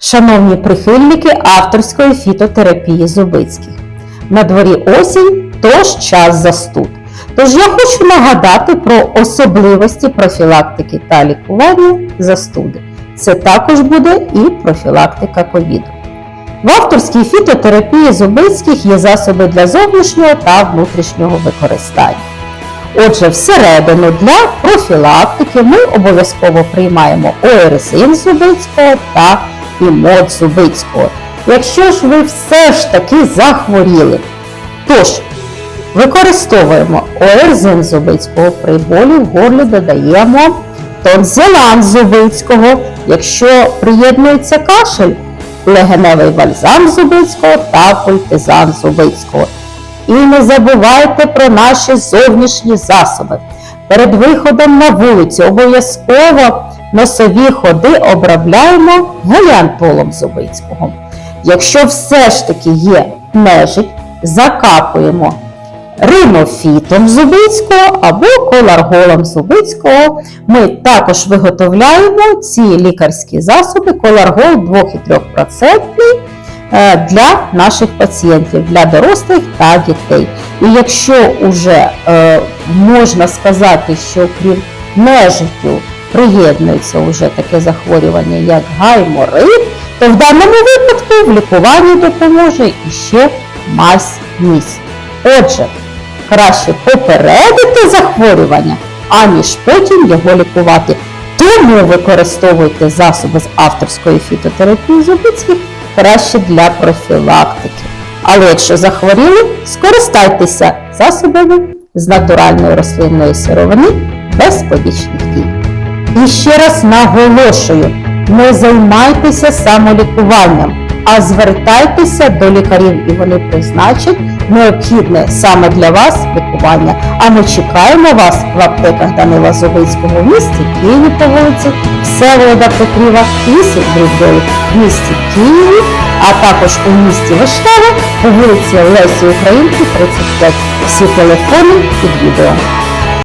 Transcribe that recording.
Шановні прихильники авторської фітотерапії Зубицьких. На дворі осінь, тож час застуд. Тож я хочу нагадати про особливості профілактики та лікування застуди. Це також буде і профілактика ковіду. В авторській фітотерапії Зубицьких є засоби для зовнішнього та внутрішнього використання. Отже, всередину для профілактики ми обов'язково приймаємо ОРСИН Зубицького та імод Зубицького. Якщо ж ви все ж таки захворіли, тож використовуємо ОРЗИН Зубицького при болі в горлі додаємо тонзилан Зубицького. Якщо приєднується кашель, легеневий бальзам Зубицького та культизан Зубицького. І не забувайте про наші зовнішні засоби. Перед виходом на вулицю обов'язково носові ходи обробляємо геліантолом Зубицького. Якщо все ж таки є нежить, закапуємо ринофітом Зубицького або коларголом Зубицького. Ми також виготовляємо ці лікарські засоби, коларгол 2 і 3% е, для наших пацієнтів, для дорослих та дітей. І якщо вже е, можна сказати, що крім нежиттю приєднується вже таке захворювання, як гайморит, то в даному випадку в лікуванні допоможе іще мазь ніс. Отже, краще попередити захворювання, аніж потім його лікувати. Тому використовуйте засоби з авторської фітотерапії Зубицьких краще для профілактики. Але якщо захворіли, скористайтеся засобами з натуральної рослинної сировини без побічних дій. І ще раз наголошую: не займайтеся самолікуванням, а звертайтеся до лікарів, і вони призначать необхідне саме для вас лікування. А ми чекаємо вас в аптеках Данила Зубицького в місті Києві по вулиці Всеволода Петріва, 8 9 в місті Києві, а також у місті Вишневе по вулиці Лесі Українки, 35. Всі телефони під відео.